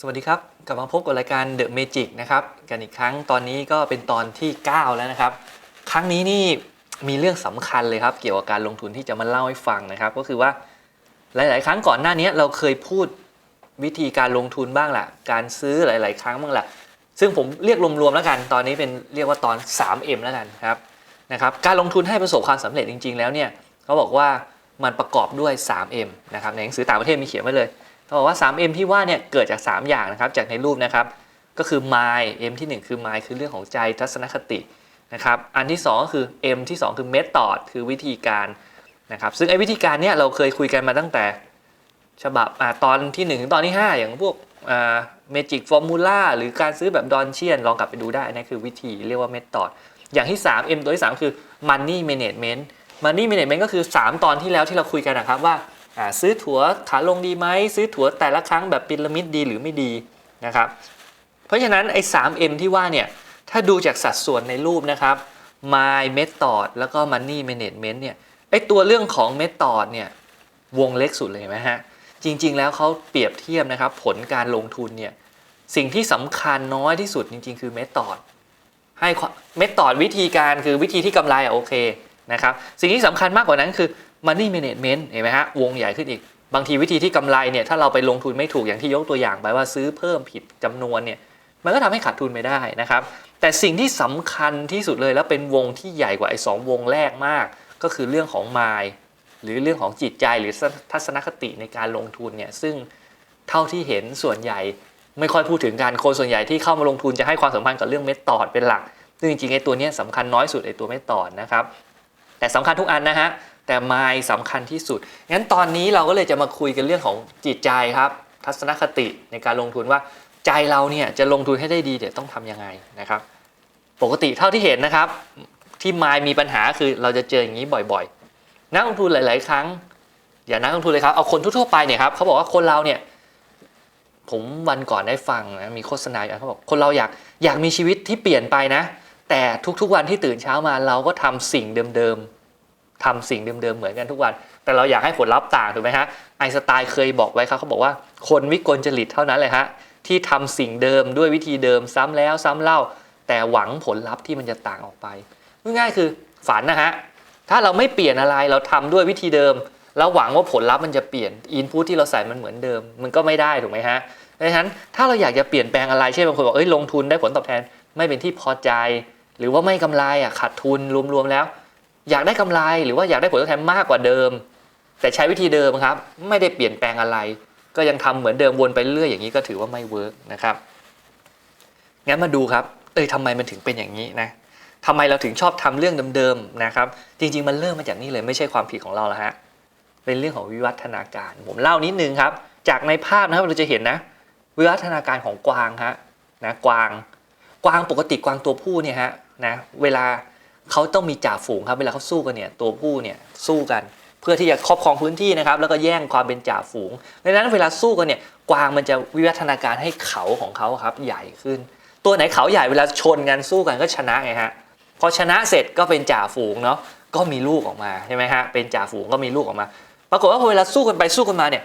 สวัสดีครับ กลับมาพบกับรายการ The Magic นะครับกันอีกครั้งตอนนี้ก็เป็นตอนที่ 9 แล้วนะครับ ครั้งนี้นี่มีเรื่องสำคัญเลยครับ เกี่ยวกับการลงทุนที่จะมาเล่าให้ฟังนะครับ ก็คือว่าหลาย ๆ ครั้งก่อนหน้านี้เราเคยพูดวิธีการลงทุนบ้างแหละการซื้อหลาย ๆ ครั้งบ้างแหละซึ่งผมเรียกรวม ๆ แล้วกัน ตอนนี้เป็นเรียกว่าตอน 3M แล้วกันครับนะครับการลงทุนให้ประสบความสำเร็จจริง ๆ แล้วเนี่ยเขาบอกว่ามันประกอบด้วย 3M นะครับในหนังสือต่างประเทศมีเขียนไว้เลย เขาบอกว่า 3M ที่ว่าเนี่ยเกิดจาก 3 อย่างนะครับ จากในรูปนะครับ ก็คือ mind M ที่ 1 คือ mind คือเรื่องของใจทัศนคตินะครับ อันที่ 2 ก็คือ M ที่ 2 คือ method คือวิธีการนะครับ ซึ่งไอ้วิธีการเนี่ยเราเคยคุยกันมาตั้งแต่ฉบับอตอนที่ 1 ถึงตอนที่ 5 อย่างพวกอ่า magic formula หรือการซื้อแบบดอนเชียน ลองกลับไปดูได้นนั่นคือวิธีเรียกว่า method อย่างที่ 3 M ตัวที่ 3 คือ money management money management ก็คือ 3 ตอนที่แล้วที่เราคุยกันนะครับว่า ซื้อถั่วขาลงดีไหมซื้อถั่วแต่ละครั้งแบบพีระมิดดีหรือไม่ดีนะครับ เพราะฉะนั้นไอ้ 3M ที่ว่าเนี่ยถ้าดูจากสัดส่วนในรูปนะครับ My Method แล้วก็ Money Management เนี่ยไอ้ตัวเรื่องของ Method เนี่ยวงเล็กสุดเลยไหมฮะจริง ๆ แล้วเขาเปรียบเทียบนะครับ ผลการลงทุนเนี่ยสิ่งที่สำคัญน้อยที่สุดจริง ๆ คือ Method ให้เมธอดวิธีการคือวิธีที่กำไรโอเคนะครับสิ่งที่สำคัญมากกว่านั้นคือ Money Management เห็นไหมฮะวงใหญ่ขึ้นอีก บางทีวิธีที่กำไรเนี่ยถ้าเราไปลงทุนไม่ถูกอย่างที่ยกตัวอย่างไปว่าซื้อเพิ่มผิดจำนวนเนี่ยมันก็ทำให้ขาดทุนไม่ได้นะครับ แต่สิ่งที่สำคัญที่สุดเลยแล้วเป็นวงที่ใหญ่กว่าไอ้สองวงแรกมาก ก็คือเรื่องของ m i n หรือเรื่องของจิตใจหรือทัศนคติในการลงทุนเนี่ยซึ่งเท่าที่เห็นส่วนใหญ่ไม่ค่อยพูดถึงการคนส่วนใหญ่ที่เข้ามาลงทุนจะให้ความสำคัญกับเรื่องเมธอดเป็นหลักซึ่งจริงๆไอ้ตัวเนี้ยสำคัญน้อยสุดไอ้ตัวเมธอดนะครับ แต่สำคัญทุกอันนะฮะ แต่ไมล์สำคัญที่สุด งั้นตอนนี้เราก็เลยจะมาคุยกันเรื่องของจิตใจครับ ทัศนคติในการลงทุนว่าใจเราเนี่ยจะลงทุนให้ได้ดีเดี๋ยวต้องทำยังไงนะครับ ปกติเท่าที่เห็นนะครับ ที่ไมล์มีปัญหาคือเราจะเจออย่างนี้บ่อยๆ นักลงทุนหลาย ๆ ครั้ง อย่านักลงทุนเลยครับเอาคนทั่วๆไปเนี่ยครับเขาบอกว่าคนเราเนี่ยผมวันก่อนได้ฟังนะมีโฆษณาอย่เขาบอกคนเราอยากอยากมีชีวิตที่เปลี่ยนไปนะ แต่ทุกๆวันที่ตื่นเช้ามาเราก็ทำสิ่งเดิมๆ ทำสิ่งเดิมๆเหมือนกันทุกวัน แต่เราอยากให้ผลลัพธ์ต่างถูกไหมฮะไอสไตน์เคยบอกไว้ครับเขาบอกว่าคนวิกลจริตเท่านั้นเลยฮะที่ทำสิ่งเดิมด้วยวิธีเดิมซ้ำแล้วซ้ำเล่า แต่หวังผลลัพธ์ที่มันจะต่างออกไปง่ายๆคือฝันนะฮะถ้าเราไม่เปลี่ยนอะไรเราทำด้วยวิธีเดิม แล้วหวังว่าผลลัพธ์มันจะเปลี่ยนอินพุตที่เราใส่มันเหมือนเดิม มันก็ไม่ได้ถูกไหมฮะดังนั้นถ้าเราอยากจะเปลี่ยนแปลงอะไรเช่นบางคนบอกเอ้ยลงทุนได้ผลตอบแทนไม่เป็นที่พอใจ หรือว่าไม่กำไรอะขาดทุนรวมๆแล้ว อยากได้กำไรหรือว่าอยากได้ผลตอบแทนมากกว่าเดิม แต่ใช้วิธีเดิมครับ ไม่ได้เปลี่ยนแปลงอะไร ก็ยังทำเหมือนเดิมวนไปเรื่อยอย่างนี้ก็ถือว่าไม่เวิร์กนะครับงั้นมาดูครับเอ้ยทำไมมันถึงเป็นอย่างนี้นะทำไมเราถึงชอบทำเรื่องเดิมๆนะครับ จริง ๆ มันเริ่มมาจากนี่เลยไม่ใช่ความผิดของเราแล้วฮะเป็นเรื่องของวิวัฒนาการ ผมเล่านิดนึงครับ จากในภาพนะครับเราจะเห็นนะ วิวัฒนาการของกวางฮะนะกวางกวางปกติกวางตัวผู้เนี่ยฮะนะเวลา เขาต้องมีจ่าฝูงครับเวลาเขาสู้กันเนี่ยตัวผู้เนี่ยสู้กัน เพื่อที่จะครอบครองพื้นที่นะครับแล้วก็แย่งความเป็นจ่าฝูงดังนั้นเวลาสู้กันเนี่ยกวางมันจะวิวัฒนาการให้เขาของเขาครับใหญ่ขึ้น ตัวไหนเขาใหญ่เวลาชนกันสู้กันก็ชนะไงฮะพอชนะเสร็จก็เป็นจ่าฝูงเนาะก็มีลูกออกมาใช่ไหมฮะเป็นจ่าฝูงก็มีลูกออกมา ปรากฏว่าพอเวลาสู้กันไปสู้กันมาเนี่ย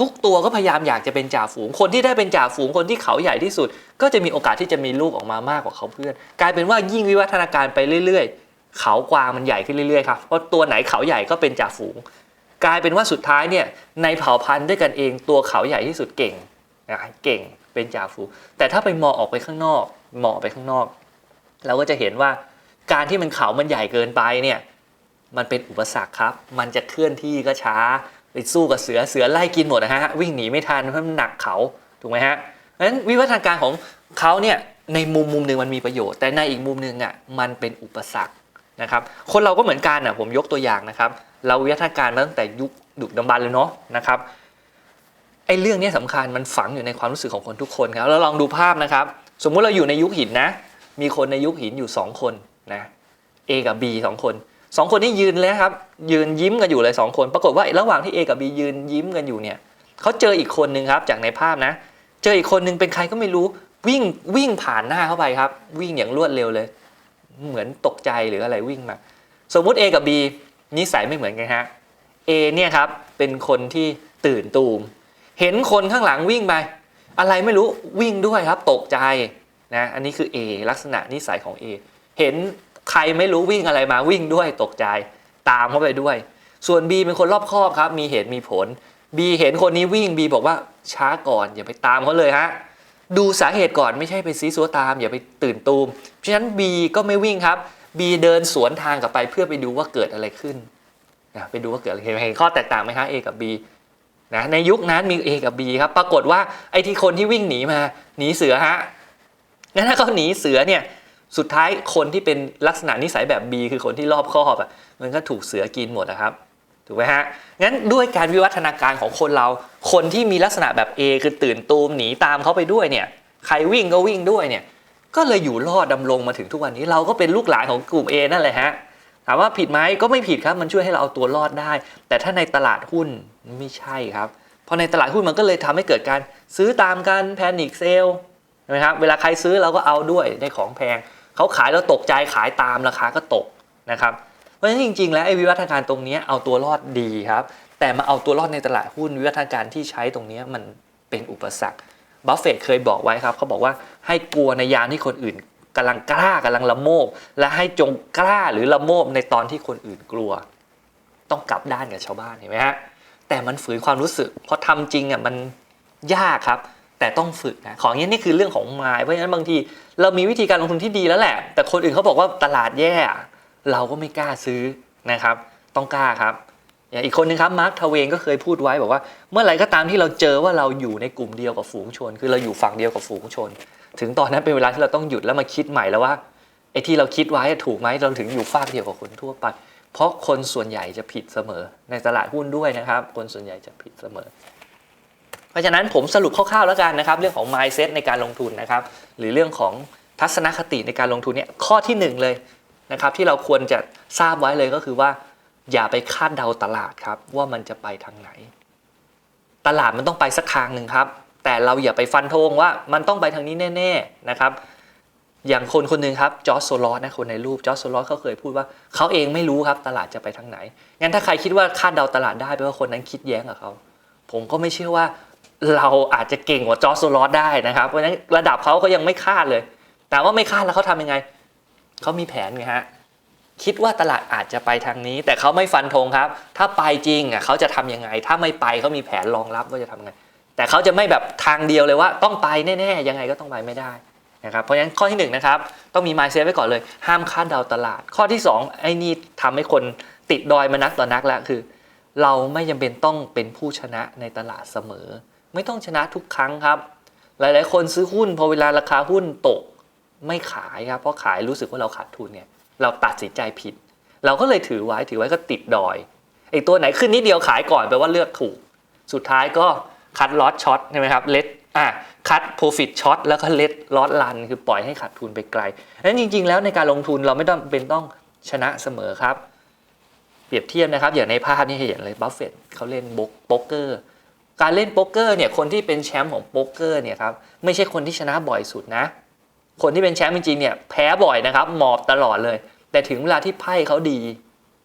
ทุกตัวก็พยายามอยากจะเป็นจ่าฝูง คนที่ได้เป็นจ่าฝูงคนที่เขาใหญ่ที่สุด ก็จะมีโอกาสที่จะมีลูกออกมามากกว่าเขาเพื่อน กลายเป็นว่ายิ่งวิวัฒนาการไปเรื่อย ๆ เขากวางมันใหญ่ขึ้นเรื่อยๆครับเพราะตัวไหนเขาใหญ่ก็เป็นจ่าฝูง กลายเป็นว่าสุดท้ายเนี่ยในเผ่าพันธุ์ด้วยกันเองตัวเขาใหญ่ที่สุดเก่งนะเก่งเป็นจ่าฝูง แต่ถ้าไปมองออกไปข้างนอกมองไปข้างนอก เราก็จะเห็นว่าการที่มันเขามันใหญ่เกินไปเนี่ยมันเป็นอุปสรรคครับ มันจะเคลื่อนที่ก็ช้า ไปสู้กับเสือเสือไล่กินหมดนะฮะวิ่งหนีไม่ทันเพราะมันหนักเขาถูกไหมฮะเพราะฉะนั้นวิวัฒนาการของเขาเนี่ยในมุมมุมหนึ่งมันมีประโยชน์ แต่ในอีกมุมหนึ่งอะมันเป็นอุปสรรคนะครับคนเราก็เหมือนกันอะผมยกตัวอย่างนะครับ เราวิวัฒนาการมาตั้งแต่ยุคดึกดำบรรเลยเนาะนะครับไอ้เรื่องนี้สำคัญมันฝังอยู่ในความรู้สึกของคนทุกคนครับแล้วลองดูภาพนะครับ สมมุติเราอยู่ในยุคหินนะ มีคนในยุคหินอยู่สองคนนะ A กับ B สองคน สองคนนี้ยืนแล้วครับ ยืนยิ้มกันอยู่เลยสองคน ปรากฏว่าระหว่างที่ A กับ B ยืนยิ้มกันอยู่เนี่ยเขาเจออีกคนนึงครับจากในภาพนะ เจออีกคนนึงเป็นใครก็ไม่รู้วิ่งวิ่งผ่านหน้าเข้าไปครับ วิ่งอย่างรวดเร็วเลย เหมือนตกใจหรืออะไรวิ่งมา สมมุติ A กับ B นิสัยไม่เหมือนกันฮะ A เนี่ยครับเป็นคนที่ตื่นตูม เห็นคนข้างหลังวิ่งไปอะไรไม่รู้วิ่งด้วยครับตกใจนะอันนี้คือ A ลักษณะนิสัยของ A เห็น ใครไม่รู้วิ่งอะไรมาวิ่งด้วยตกใจตามเข้าไปด้วย ส่วน B เป็นคนรอบคอบครับ มีเหตุมีผล B เห็นคนนี้วิ่ง B บอกว่าช้าก่อนอย่าไปตามเขาเลยฮะดูสาเหตุก่อนไม่ใช่ไปซีซัวตาม อย่าไปตื่นตูมเพราะฉะนั้น B ก็ไม่วิ่งครับ B เดินสวนทางกลับไปเพื่อไปดูว่าเกิดอะไรขึ้นนะไปดูว่าเกิดอะไรขึ้นเห็นข้อแตกต่างไหมฮะ A กับ B นะในยุคนั้นมี A กับ B ครับปรากฏว่าไอ้ที่คนที่วิ่งหนีมาหนีเสือฮะงั้นถ้าเขาหนีเสือเนี่ย สุดท้ายคนที่เป็นลักษณะนิสัยแบบ B คือคนที่รอบคอบอะมันก็ถูกเสือกินหมดนะครับถูกไหมฮะงั้นด้วยการวิวัฒนาการของคนเรา คนที่มีลักษณะแบบ A คือตื่นตูมหนีตามเขาไปด้วยเนี่ยใครวิ่งก็วิ่งด้วยเนี่ยก็เลยอยู่รอดดำรงมาถึงทุกวันนี้ เราก็เป็นลูกหลานของกลุ่ม A นั่นแหละฮะถามว่าผิดไหมก็ไม่ผิดครับมันช่วยให้เราเอาตัวรอดได้ แต่ถ้าในตลาดหุ้นไม่ใช่ครับเพราะในตลาดหุ้นมันก็เลยทำให้เกิดการซื้อตามกันแพนิคเซลใช่ไหมครับเวลาใครซื้อเราก็เอาด้วยได้ของแพง เขาขายเราตกใจขายตามราคาก็ตกนะครับเพราะฉะนั้นจริง ๆ แล้วไอ้วิวัฒนาการตรงนี้เอาตัวรอดดีครับ แต่มาเอาตัวรอดในตลาดหุ้นวิวัฒนาการที่ใช้ตรงนี้มันเป็นอุปสรรคบัฟเฟตเคยบอกไว้ครับเขาบอกว่าให้กลัวในยามที่คนอื่นกำลังกล้ากำลังละโมบ และให้จงกล้าหรือละโมบในตอนที่คนอื่นกลัว ต้องกลับด้านกับชาวบ้านเห็นไหมฮะแต่มันฝืนความรู้สึกเพราะทำจริงอะมันยากครับ แต่ต้องฝึกนะของอย่างนี้นี่คือเรื่องของมายเพราะฉะนั้นบางที เรามีวิธีการลงทุนที่ดีแล้วแหละ แต่คนอื่นเขาบอกว่าตลาดแย่ เราก็ไม่กล้าซื้อนะครับ ต้องกล้าครับอย่างอีกคนนึงครับมาร์คทเวนก็เคยพูดไว้บอกว่า เมื่อไหร่ก็ตามที่เราเจอว่าเราอยู่ในกลุ่มเดียวกับฝูงชน คือเราอยู่ฝั่งเดียวกับฝูงชน ถึงตอนนั้นเป็นเวลาที่เราต้องหยุดแล้วมาคิดใหม่แล้วว่าไอ้ที่เราคิดไว้ถูกไหมเราถึงอยู่ฝากเดียวกับคนทั่วไป เพราะคนส่วนใหญ่จะผิดเสมอ ในตลาดหุ้นด้วยนะครับ คนส่วนใหญ่จะผิดเสมอ เพราะฉะนั้นผมสรุปคร่าวๆแล้วกันนะครับ เรื่องของ mindset ในการลงทุนนะครับ หรือเรื่องของทัศนคติในการลงทุนเนี่ยข้อที่หนึ่งเลยนะครับที่เราควรจะทราบไว้เลยก็คือว่า อย่าไปคาดเดาตลาดครับว่ามันจะไปทางไหน ตลาดมันต้องไปสักทางหนึ่งครับ แต่เราอย่าไปฟันธงว่ามันต้องไปทางนี้แน่ๆนะครับอย่างคนคนหนึ่งครับจอร์จโซลอสนะคนในรูปจอร์จโซลอสเขาเคยพูดว่าเขาเองไม่รู้ครับตลาดจะไปทางไหนงั้นถ้าใครคิดว่าคาดเดาตลาดได้แปลว่าคนนั้นคิดแย้งกับเขาผมก็ไม่เชื่อว่า เราอาจจะเก่งกว่าจอร์จโซลอสได้นะครับ เพราะฉะนั้นระดับเขาเขายังไม่คาดเลย แต่ว่าไม่คาดแล้วเขาทำยังไง เขามีแผนไงฮะ คิดว่าตลาดอาจจะไปทางนี้ แต่เขาไม่ฟันธงครับ ถ้าไปจริงอะเขาจะทำยังไง ถ้าไม่ไปเขามีแผนรองรับว่าจะทำยังไง แต่เขาจะไม่แบบทางเดียวเลยว่า ต้องไปแน่ๆ ยังไงก็ต้องไปไม่ได้นะครับ เพราะฉะนั้นข้อที่หนึ่งนะครับ ต้องมี mindset ไว้ก่อนเลย ห้ามคาดเดาตลาด ข้อที่สองไอ้นี่ทำให้คนติดดอยมานักต่อนักแล้วคือ เราไม่จำเป็นต้องเป็นผู้ชนะในตลาดเสมอ ไม่ต้องชนะทุกครั้งครับ หลาย ๆ คนซื้อหุ้นพอเวลาราคาหุ้นตกไม่ขายครับเพราะขายรู้สึกว่าเราขาดทุนเนี่ยเราตัดสินใจผิด เราก็เลยถือไว้ถือไว้ก็ติดดอยไอ้ตัวไหนขึ้นนิดเดียวขายก่อนแปลว่าเลือกถูก สุดท้ายก็คัดลอตช็อตใช่ไหมครับเล t อะคัดโปรฟิตช็อตแล้วก็เล t ลอตลัน คือปล่อยให้ขาดทุนไปไกลนั้นจริง ๆ แล้วในการลงทุนเราไม่ต้องเป็นต้องชนะเสมอครับ เปรียบเทียบนะครับ อย่างในภาพนี้เห็นเลยบัฟเฟตเขาเล่นโป๊กเกอร์ การเล่นโป๊กเกอร์เนี่ยคนที่เป็นแชมป์ของโป๊กเกอร์เนี่ยครับไม่ใช่คนที่ชนะบ่อยสุดนะ คนที่เป็นแชมป์จริงๆเนี่ยแพ้บ่อยนะครับหมอบตลอดเลย แต่ถึงเวลาที่ไพ่เขาดี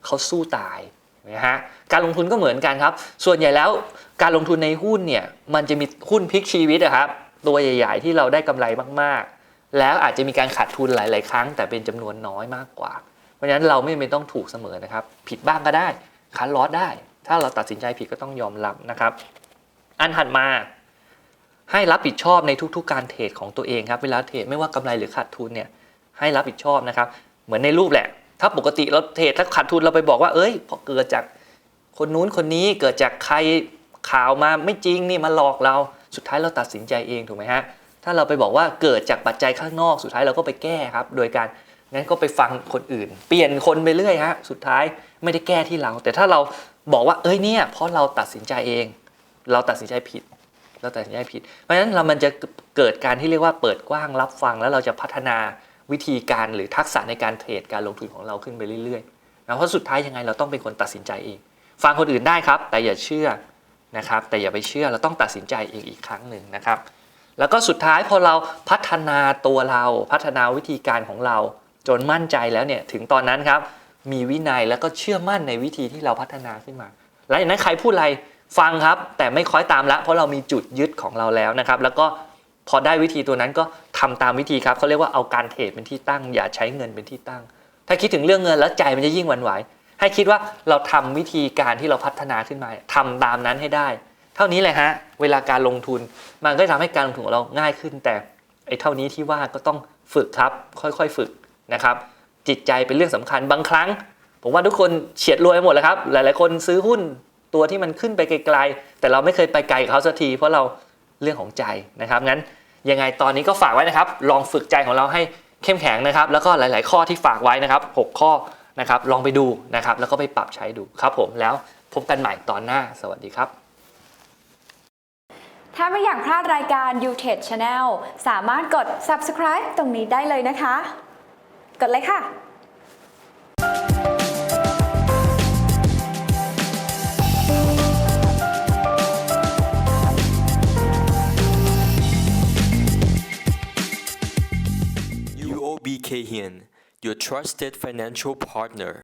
เขาสู้ตายนะฮะการลงทุนก็เหมือนกันครับ ส่วนใหญ่แล้วการลงทุนในหุ้นเนี่ยมันจะมีหุ้นพลิกชีวิตอะครับตัวใหญ่ ๆ ที่เราได้กำไรมากๆ แล้วอาจจะมีการขาดทุนหลาย ๆ ครั้ง แต่เป็นจำนวนน้อยมากกว่า เพราะฉะนั้นเราไม่จำเป็นต้องถูกเสมอนะครับ ผิดบ้างก็ได้คันลอสได้ ถ้าเราตัดสินใจผิดก็ต้องยอมรับนะครับ อันถัดมา ให้รับผิดชอบในทุกๆ การเทรดของตัวเองครับเวลาเทรดไม่ว่ากำไรหรือขาดทุนเนี่ยให้รับผิดชอบนะครับ เหมือนในรูปแหละ ถ้าปกติเราเทรดถ้าขาดทุนเราไปบอกว่าเอ้ยเพราะเกิดจากคนนู้นคนนี้เกิดจากใครข่าวมาไม่จริงนี่มาหลอกเราสุดท้ายเราตัดสินใจเองถูกไหมฮะถ้าเราไปบอกว่าเกิดจากปัจจัยข้างนอกสุดท้ายเราก็ไปแก้ครับ โดยการงั้นก็ไปฟังคนอื่น เปลี่ยนคนไปเรื่อยฮะสุดท้ายไม่ได้แก้ที่เรา แต่ถ้าเราบอกว่าเอ้ยเนี่ยเพราะเราตัดสินใจเอง เราตัดสินใจผิด เราตัดสินใจผิด เพราะฉะนั้นเรามันจะเกิดการที่เรียกว่าเปิดกว้างรับฟัง แล้วเราจะพัฒนาวิธีการหรือทักษะในการเทรดการลงทุนของเราขึ้นไปเรื่อยๆนะเพราะสุดท้ายยังไงเราต้องเป็นคนตัดสินใจเอง ฟังคนอื่นได้ครับ แต่อย่าเชื่อนะครับ แต่อย่าไปเชื่อเราต้องตัดสินใจเองอีกครั้งหนึ่งนะครับ แล้วก็สุดท้ายพอเราพัฒนาตัวเราพัฒนาวิธีการของเรา จนมั่นใจแล้วเนี่ยถึงตอนนั้นครับมีวินัยแล้วก็เชื่อมั่นในวิธีที่เราพัฒนาขึ้นมา แล้วอย่างนั้นใครพูดอะไร ฟังครับแต่ไม่คล้อยตามละเพราะเรามีจุดยึดของเราแล้วนะครับ แล้วก็พอได้วิธีตัวนั้นก็ทำตามวิธีครับเขาเรียกว่าเอาการเทรดเป็นที่ตั้ง อย่าใช้เงินเป็นที่ตั้ง ถ้าคิดถึงเรื่องเงินแล้วใจมันจะยิ่งหวั่นไหวให้คิดว่าเราทำวิธีการที่เราพัฒนาขึ้นมาทำตามนั้นให้ได้ เท่านี้เลยฮะเวลาการลงทุนมันก็จะทำให้การลงทุนของเราง่ายขึ้น แต่ไอ้เท่านี้ที่ว่าก็ต้องฝึกครับ ค่อยๆฝึกนะครับ จิตใจเป็นเรื่องสำคัญบางครั้ง ผมว่าทุกคนเฉียดรวยไปหมดแล้วครับ หลายๆคนซื้อหุ้น ตัวที่มันขึ้นไปไกลๆ แต่เราไม่เคยไปไกลกับเขาสักทีเพราะเราเรื่องของใจนะครับงั้นยังไงตอนนี้ก็ฝากไว้นะครับ ลองฝึกใจของเราให้เข้มแข็งนะครับ แล้วก็หลาย ๆ ข้อที่ฝากไว้นะครับ 6 ข้อนะครับ ลองไปดูนะครับ แล้วก็ไปปรับใช้ดูครับผมแล้วพบกันใหม่ตอนหน้าสวัสดีครับ ถ้าไม่อยากพลาดรายการ u t e d Channel สามารถกด subscribe ตรงนี้ได้เลยนะคะ กดเลยค่ะ B. Kahan, your trusted financial partner.